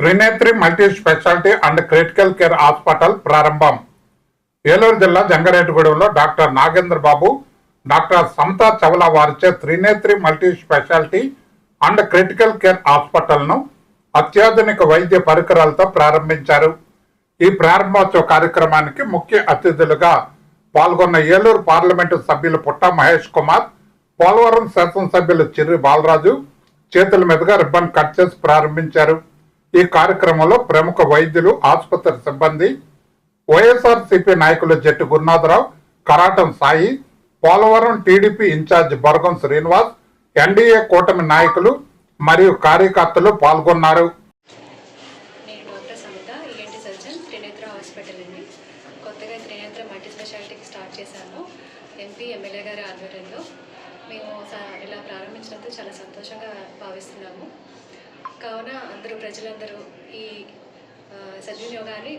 Trinetri multi specialty and critical care hospital ప్రారంభం. ఏలూరు జిల్లా జంగారెడ్డిగూడెంలో డాక్టర్ నాగేంద్ర బాబు డాక్టర్ సమతా చవల వారిచే Trinetri multi specialty and critical care హాస్పిటల్ను అత్యాధునిక వైద్య పరికరాలతో ప్రారంభించారు. ఈ ప్రారంభోత్సవ కార్యక్రమానికి ముఖ్య అతిథులుగా పాల్గొన్న ఏలూరు పార్లమెంటు సభ్యులు పుట్ట మహేష్ కుమార్ పోలవరం శాసనసభ్యులు చిర్రి బాలరాజు చేతుల మీదుగా రిబ్బన్ కట్ చేసి ప్రారంభించారు. ఈ కార్యక్రమంలో ప్రముఖ వైద్యులు ఆసుపత్రి సిబ్బంది వైఎస్ఆర్ సిపి నాయకులు జట్టు Gurunatharao Karatam Sai Polavaram TDP incharge Bargam Srinivas NDA కూటమి నాయకులు మరియు కార్యకర్తలు పాల్గొన్నారు. కొత్తగా త్రినేత్ర మల్టీ స్పెషాలిటీకి స్టార్ట్ చేశాను. ఎంపీ ఎమ్మెల్యే గారి ఆధ్వర్యంలో. మేము ఇలా ప్రారంభించినందుకు చాలా సంతోషంగా భావిస్తున్నాము. కావున అందరూ ప్రజలందరూ ఈ సద్వినియోగాన్ని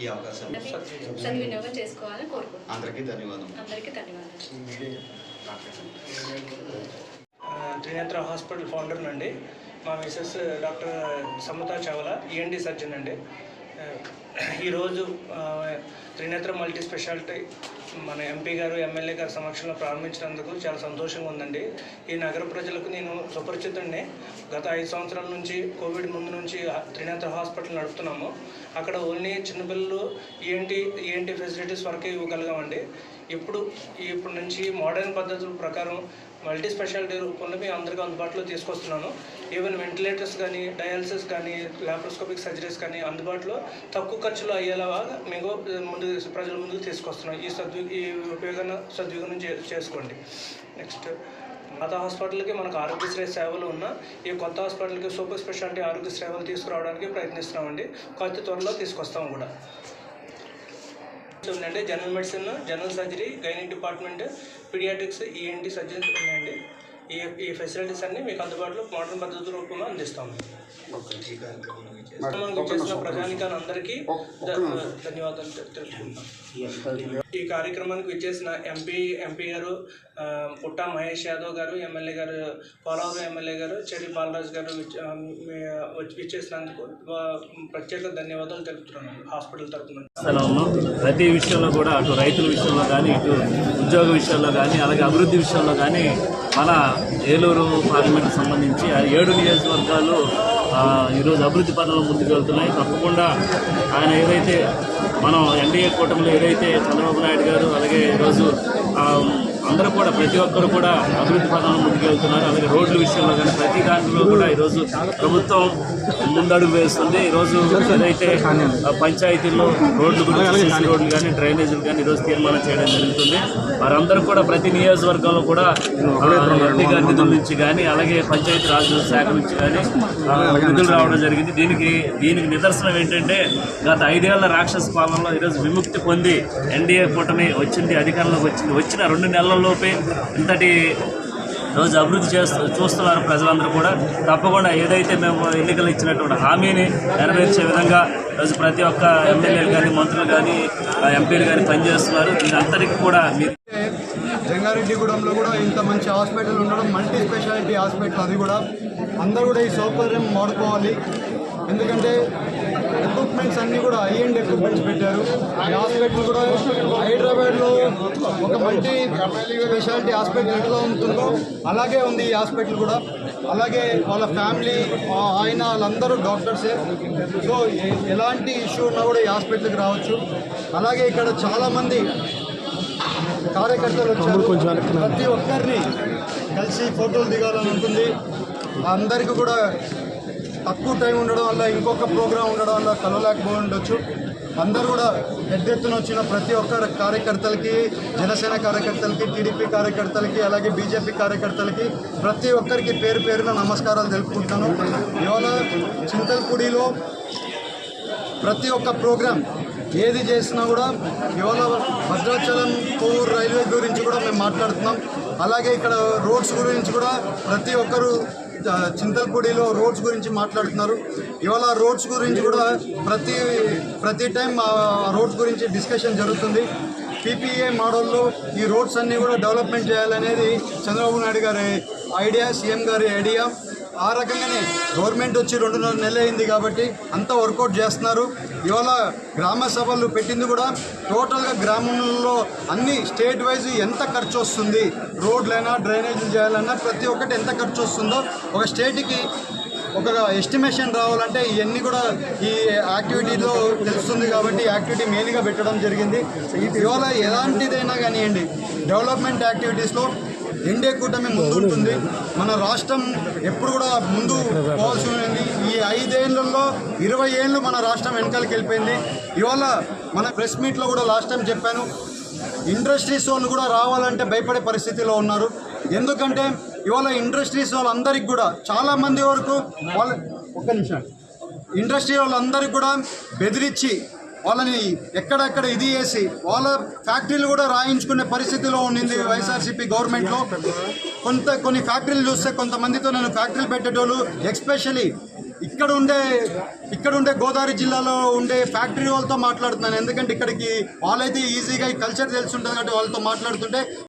ఈ అవకాశం సద్వినియోగం చేసుకోవాలని కోరుకుంటున్నాను అందరికీ ధన్యవాదం అందరికీ ధన్యవాదాలు. ఆ, త్రినేత్ర హాస్పిటల్ ఫౌండర్ అండి మా mrs doctor Samata Chawla ENT surgeon అండి. ఈరోజు త్రినేత్ర మల్టీ స్పెషాలిటీ మన ఎంపీ గారు ఎమ్మెల్యే గారి సమక్షంలో ప్రారంభించినందుకు చాలా సంతోషంగా ఉందండి. ఈ నగర ప్రజలకు నేను సుపరిచితుడిని గత ఐదు సంవత్సరాల నుంచి కోవిడ్ ముందు నుంచి త్రినేత్ర హాస్పిటల్ నడుపుతున్నాము. అక్కడ ఓన్లీ చిన్నపిల్లలు ఏంటి ఏంటి ఫెసిలిటీస్ వరకే ఇవ్వగలిగామండి. ఇప్పుడు ఇప్పుడు నుంచి మోడర్న్ పద్ధతుల ప్రకారం మల్టీ స్పెషాలిటీ రూపంలో మేము అందరికీ అందుబాటులో తీసుకొస్తున్నాను. ఈవెన్ వెంటిలేటర్స్ కానీ డయాలసిస్ కానీ లాప్రోస్కోపిక్ సర్జరీస్ కానీ అందుబాటులో తక్కువ ఖర్చులో అయ్యేలాగా మేము ముందు ప్రజల ముందుకు తీసుకొస్తున్నాం. ఈ సద్వి ఈ ఉపయోగాన్ని సద్వినియోగం చే చేసుకోండి. నెక్స్ట్ పాత హాస్పిటల్కి మనకు ఆరోగ్యశ్రీ సేవలు ఉన్న ఈ కొత్త హాస్పిటల్కి సూపర్ స్పెషాలిటీ ఆరోగ్య సేవలు తీసుకురావడానికి ప్రయత్నిస్తున్నామండి. కొత్త త్వరలో తీసుకొస్తాం కూడా. ఉందండి. General medicine general surgery gynaec department paediatrics ENT surgeries ఉన్నాయండి. ఈ ఈ ఫెసిలిటీస్ అన్ని మీకు అందుబాటులో మోడర్న్ పద్ధతి రూపంలో అందిస్తాము. ఈ కార్యక్రమానికి చేసిన ప్రజానికాన్ని అందరికీ ధన్యవాదాలు తె- తెలుపుకుంటాం ఈ కార్యక్రమానికి విచ్చేసిన ఎంపీ ఎంపీ గారు పుట్ట మహేష్ యాదవ్ గారు ఎమ్మెల్యే గారు పోలవరం ఎమ్మెల్యే గారు చెడి బాలరాజు గారు విచ్చేసినందుకు ప్రత్యేక ధన్యవాదాలు తెలుపుతున్నాను హాస్పిటల్ తరపున. ప్రతి విషయంలో కూడా అటు రైతుల విషయంలో కానీ ఇటు ఉద్యోగ విషయంలో కానీ అలాగే అభివృద్ధి విషయంలో కానీ మన ఏలూరు పార్లమెంట్కి సంబంధించి ఆ ఏడు నియోజకవర్గాలు ఈరోజు అభివృద్ధి పనులు ముందుకు వెళ్తున్నాయి తప్పకుండా ఆయన ఏదైతే మనం ఎన్డీఏ కూటమిలో ఏదైతే చంద్రబాబు నాయుడు గారు అలాగే ఈరోజు అందరూ కూడా ప్రతి ఒక్కరు కూడా అభివృద్ధి పథంలో ముందుకెళ్తున్నారు. అలాగే రోడ్ల విషయంలో కానీ ప్రతి దాంట్లో కూడా ఈరోజు ప్రభుత్వం ముందడుగు వేస్తుంది. ఈరోజు ఏదైతే ఆ, పంచాయతీల్లో రోడ్లు గురించి రోడ్లు కానీ డ్రైనేజీలు కానీ ఈరోజు తీర్మానం చేయడం జరుగుతుంది. వారందరూ కూడా ప్రతి నియోజకవర్గంలో కూడా ఎంపీ గారి నిధుల నుంచి కానీ అలాగే పంచాయతీ రాజ శాఖ నుంచి కానీ నిధులు రావడం జరిగింది. దీనికి దీనికి నిదర్శనం ఏంటంటే గత ఐదేళ్ళ రాక్షస పాలనలో ఈరోజు విముక్తి పొంది ఎన్డీఏ కూటమి వచ్చింది అధికారంలోకి వచ్చింది. వచ్చిన రెండు లోపే ఇంతటి రోజు అభివృద్ధి చేస్తూ చూస్తున్నారు ప్రజలందరూ కూడా. తప్పకుండా ఏదైతే మేము ఎన్నికలు ఇచ్చినటువంటి హామీని నెరవేర్చే విధంగా రోజు ప్రతి ఒక్క ఎమ్మెల్యేలు కానీ మంత్రులు కానీ ఎంపీలు కానీ పనిచేస్తున్నారు. అందరికీ కూడా రంగారెడ్డిగూడెంలో జంగారెడ్డిగూడెంలో కూడా ఇంత మంచి హాస్పిటల్ ఉండడం మల్టీ స్పెషాలిటీ హాస్పిటల్ అది కూడా. అందరూ కూడా ఈ సౌకర్యం వాడుకోవాలి. ఎందుకంటే ఎక్విప్మెంట్స్ అన్నీ కూడా హై అండ్ ఎక్విప్మెంట్స్ పెట్టారు. ఈ హాస్పిటల్ కూడా హైదరాబాద్లో ఒక మల్టీ స్పెషాలిటీ హాస్పిటల్ ఎట్లా ఉంటుందో అలాగే ఉంది ఈ హాస్పిటల్ కూడా. అలాగే వాళ్ళ ఫ్యామిలీ ఆయన వాళ్ళందరూ డాక్టర్సే సో ఎలాంటి ఇష్యూ ఉన్నా కూడా ఈ హాస్పిటల్కి రావచ్చు. అలాగే ఇక్కడ చాలామంది కార్యకర్తలు వచ్చారు. ప్రతి ఒక్కరిని కలిసి ఫోటోలు దిగాలని ఉంటుంది. అందరికీ కూడా తక్కువ టైం ఉండడం వల్ల ఇంకొక ప్రోగ్రాం ఉండడం వల్ల కలవలేకపోయి ఉండొచ్చు. అందరూ కూడా ఎద్దెత్తున వచ్చిన ప్రతి ఒక్క కార్యకర్తలకి జనసేన కార్యకర్తలకి టీడీపీ కార్యకర్తలకి అలాగే బీజేపీ కార్యకర్తలకి ప్రతి ఒక్కరికి పేరు పేరున నమస్కారాలు తెలుపుకుంటాను ఇవాళ చింతల్పూడిలో ప్రతి ఒక్క ప్రోగ్రాం ఏది చేసినా కూడా ఇవాళ భద్రాచలం కోవూరు రైల్వే గురించి కూడా మేము మాట్లాడుతున్నాం. అలాగే ఇక్కడ రోడ్స్ గురించి కూడా ప్రతి ఒక్కరు చింతల్పూడిలో రోడ్స్ గురించి మాట్లాడుతున్నారు. ఇవాళ రోడ్స్ గురించి కూడా ప్రతి ప్రతి టైం ఆ రోడ్స్ గురించి డిస్కషన్ జరుగుతుంది. పీపీఏ మోడల్లో ఈ రోడ్స్ అన్నీ కూడా డెవలప్మెంట్ చేయాలనేది చంద్రబాబు నాయుడు గారి ఐడియా సీఎం గారి ఐడియా. ఆ రకంగానే గవర్నమెంట్ వచ్చి రెండున్నర నెలలు అయింది కాబట్టి అంతా వర్కౌట్ చేస్తున్నారు. ఇవాళ గ్రామ సభలు పెట్టింది కూడా టోటల్గా గ్రామంలో అన్ని స్టేట్ వైజ్ ఎంత ఖర్చు వస్తుంది రోడ్లైనా డ్రైనేజీలు చేయాలన్నా ప్రతి ఒక్కటి ఎంత ఖర్చు వస్తుందో ఒక స్టేట్కి ఒక ఎస్టిమేషన్ రావాలంటే ఇవన్నీ కూడా ఈ యాక్టివిటీలో తెలుస్తుంది కాబట్టి యాక్టివిటీ మెయిన్గా పెట్టడం జరిగింది. ఇవాళ ఎలాంటిదైనా కానివ్వండి డెవలప్మెంట్ యాక్టివిటీస్లో ఎన్డీఏ కూటమి ముందు ఉంటుంది మన రాష్ట్రం ఎప్పుడు కూడా ముందు పోవాల్సి ఉంది ఈ ఐదేళ్ళలో ఇరవై ఏళ్ళు మన రాష్ట్రం వెనకాలకి వెళ్ళిపోయింది. ఇవాళ మన ప్రెస్ మీట్లో కూడా లాస్ట్ టైం చెప్పాను ఇండస్ట్రీస్ వాళ్ళు కూడా రావాలంటే భయపడే పరిస్థితిలో ఉన్నారు. ఎందుకంటే ఇవాళ ఇండస్ట్రీస్ వాళ్ళందరికీ కూడా చాలామంది వరకు వాళ్ళ ఒక్క నిమిషం. ఇండస్ట్రీ వాళ్ళందరికీ కూడా బెదిరించి వాళ్ళని ఎక్కడెక్కడ ఇది చేసి వాళ్ళ ఫ్యాక్టరీలు కూడా రాయించుకునే పరిస్థితిలో ఉండింది వైఎస్ఆర్సీపీ గవర్నమెంట్లో. కొంత కొన్ని ఫ్యాక్టరీలు చూస్తే కొంతమందితో నేను ఫ్యాక్టరీలు పెట్టేటోళ్ళు ఎక్స్పెషలీ ఇక్కడ ఉండే ఇక్కడ ఉండే గోదావరి జిల్లాలో ఉండే ఫ్యాక్టరీ వాళ్ళతో మాట్లాడుతున్నాను. ఎందుకంటే ఇక్కడికి వాళ్ళైతే ఈజీగా ఈ కల్చర్ తెలిసి ఉంటుంది కాబట్టి వాళ్ళతో మాట్లాడుతుంటే